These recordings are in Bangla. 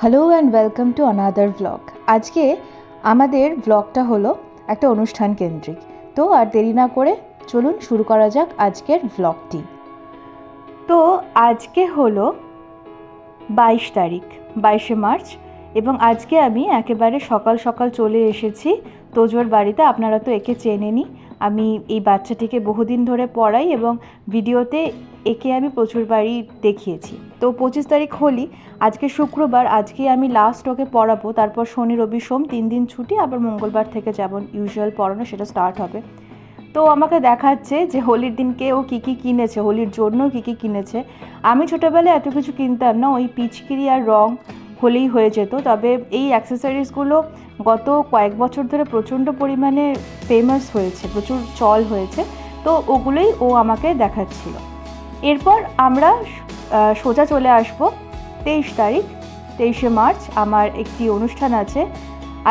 Hello and welcome to another blog আজকে আমাদের ব্লগটা হলো একটা অনুষ্ঠান কেন্দ্রিক। তো আর দেরি না করে চলুন শুরু করা যাক আজকের ব্লগটি তো আজকে হলো বাইশ তারিখ, বাইশে মার্চ এবং আজকে আমি একেবারে সকাল সকাল চলে এসেছি। তোজোর বাড়িতে আপনারা তো একে চেনেনি আমি এই বাচ্চাটিকে বহুদিন ধরে পড়াই এবং ভিডিওতে একে আমি প্রচুরবারই দেখিয়েছি। তো পঁচিশ তারিখ হোলি, আজকে শুক্রবার আজকে আমি লাস্ট ওকে পড়াবো। তারপর শনি, রবি, সোম তিন দিন ছুটি, আবার মঙ্গলবার থেকে যেমন ইউজুয়াল পড়ানো, সেটা স্টার্ট হবে। তো আমাকে দেখাচ্ছে যে হোলির দিনকে ও কী কী কিনেছে, হোলির জন্য কী কী কিনেছে। আমি ছোটোবেলায় এত কিছু কিনতাম না, ওই পিচকিরি আর রং হলেই হয়ে যেত। তবে এই অ্যাক্সেসরিজগুলো গত কয়েক বছর ধরে প্রচণ্ড পরিমাণে ফেমাস হয়েছে, প্রচুর চল হয়েছে। তো ওগুলোই ও আমাকে দেখাচ্ছিল। এরপর আমরা সোজা চলে আসব তেইশ তারিখ, তেইশে মার্চ। আমার একটি অনুষ্ঠান আছে।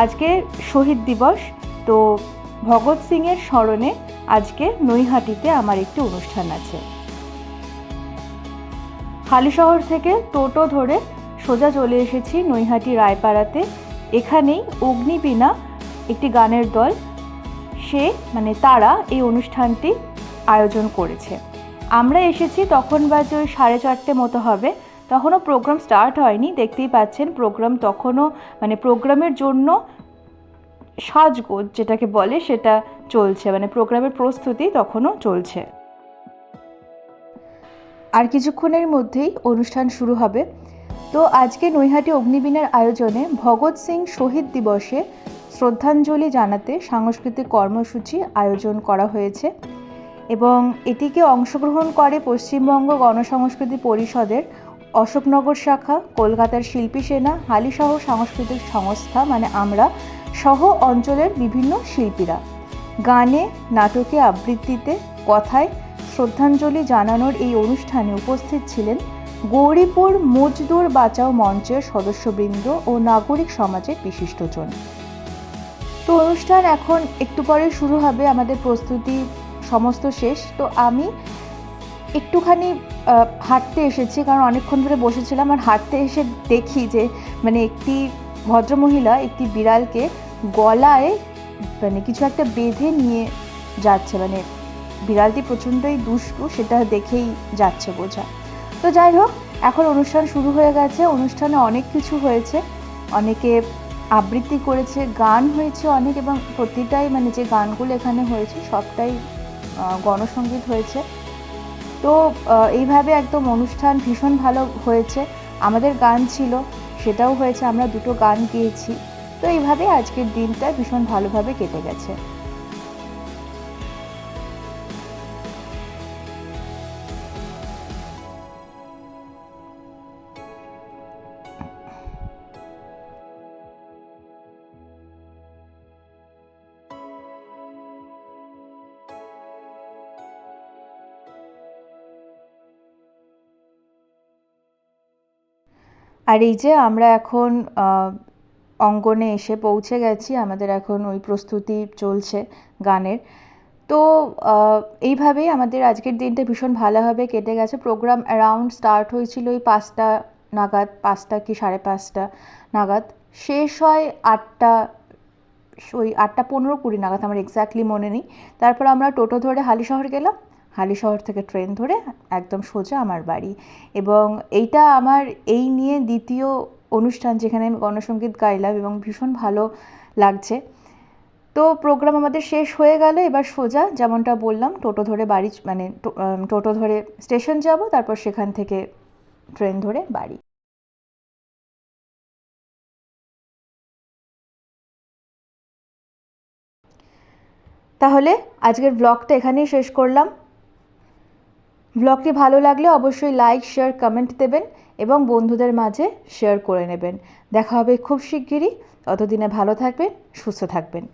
আজকে শহীদ দিবস। তো ভগৎ সিংয়ের স্মরণে আজকে নৈহাটিতে আমার একটি অনুষ্ঠান আছে। হালিশহর থেকে টোটো ধরে সোজা চলে এসেছি নৈহাটি রায়পাড়াতে। এখানেই অগ্নিবীণা একটি গানের দল, সে মানে তারা এই অনুষ্ঠানটি আয়োজন করেছে। আমরা এসেছি তখন বাজে ওই সাড়ে চারটে মতো হবে। তখনও প্রোগ্রাম স্টার্ট হয়নি, দেখতেই পাচ্ছেন প্রোগ্রাম তখনও মানে প্রোগ্রামের জন্য সাজগোজ যেটাকে বলে সেটা চলছে মানে প্রোগ্রামের প্রস্তুতি তখনও চলছে। আর কিছুক্ষণের মধ্যেই অনুষ্ঠান শুরু হবে। তো আজকে নৈহাটি অগ্নিবীণার আয়োজনে ভগৎ সিং শহীদ দিবসে শ্রদ্ধাঞ্জলি জানাতে সাংস্কৃতিক কর্মসূচি আয়োজন করা হয়েছে এবং এটিকে অংশগ্রহণ করে পশ্চিমবঙ্গ গণসংস্কৃতি পরিষদের অশোকনগর শাখা, কলকাতার শিল্পী সেনা হালিসহ সাংস্কৃতিক সংস্থা মানে আমরা, সহ অঞ্চলের বিভিন্ন শিল্পীরা। গানে, নাটকে আবৃত্তিতে, কথায় শ্রদ্ধাঞ্জলি জানানোর এই অনুষ্ঠানে উপস্থিত ছিলেন গৌরীপুর মজদুর বাঁচাও মঞ্চের সদস্যবৃন্দ ও নাগরিক সমাজের বিশিষ্টজন তো অনুষ্ঠান এখন একটু পরে শুরু হবে, আমাদের প্রস্তুতি সমস্ত শেষ। তো আমি একটুখানি হাঁটতে এসেছি, কারণ অনেকক্ষণ ধরে বসেছিলাম আর হাঁটতে এসে দেখি যে মানে একটি ভদ্রমহিলা একটি বিড়ালকে গলায় মানে কিছু একটা বেঁধে নিয়ে যাচ্ছে। মানে বিড়ালটি প্রচণ্ডই দুষ্টু, সেটা দেখেই যাচ্ছে বোঝা। তো যাই হোক, এখন অনুষ্ঠান শুরু হয়ে গেছে। অনুষ্ঠানে অনেক কিছু হয়েছে। অনেকে আবৃত্তি করেছে, গান হয়েছে অনেক এবং প্রতিটাই মানে যে গানগুলো এখানে হয়েছে, সবটাই গণসঙ্গীত হয়েছে। তো এইভাবে একদম অনুষ্ঠান ভীষণ ভালো হয়েছে। আমাদের গান ছিল, সেটাও হয়েছে, আমরা দুটো গান গেয়েছি। তো এইভাবে আজকের দিনটা ভীষণ ভালোভাবে কেটে গেছে। আর এই যে আমরা এখন অঙ্গনে এসে পৌঁছে গেছি, আমাদের এখন ওই প্রস্তুতি চলছে গানের। তো এইভাবেই আমাদের আজকের দিনটা ভীষণ ভালোভাবে কেটে গেছে। প্রোগ্রাম অ্যারাউন্ড স্টার্ট হয়েছিল ওই পাঁচটা নাগাদ, পাঁচটা কি সাড়ে পাঁচটা নাগাদ। শেষ হয় আটটা, ওই আটটা পনেরো কুড়ি নাগাদ, আমার এক্স্যাক্টলি মনে নেই। তারপর আমরা টোটো ধরে হালিশহর গেলাম। হালিশহর থেকে ট্রেন ধরে একদম সোজা আমার বাড়ি। এবং এইটা আমার এই নিয়ে দ্বিতীয় অনুষ্ঠান যেখানে আমি গণসঙ্গীত গাইলাম এবং ভীষণ ভালো লাগছে। তো প্রোগ্রাম আমাদের শেষ হয়ে গেল, এবার সোজা যেমনটা বললাম, টোটো ধরে বাড়ি মানে টোটো ধরে স্টেশন যাব, তারপর সেখান থেকে ট্রেন ধরে বাড়ি। তাহলে আজকের ব্লগটা এখানেই শেষ করলাম। ব্লগটি ভালো লাগলে অবশ্যই লাইক শেয়ার কমেন্ট দেবেন এবং বন্ধুদের মাঝে শেয়ার করে নেবেন। দেখা হবে খুব শিগগিরই। ততদিনে ভালো থাকবেন, সুস্থ থাকবেন।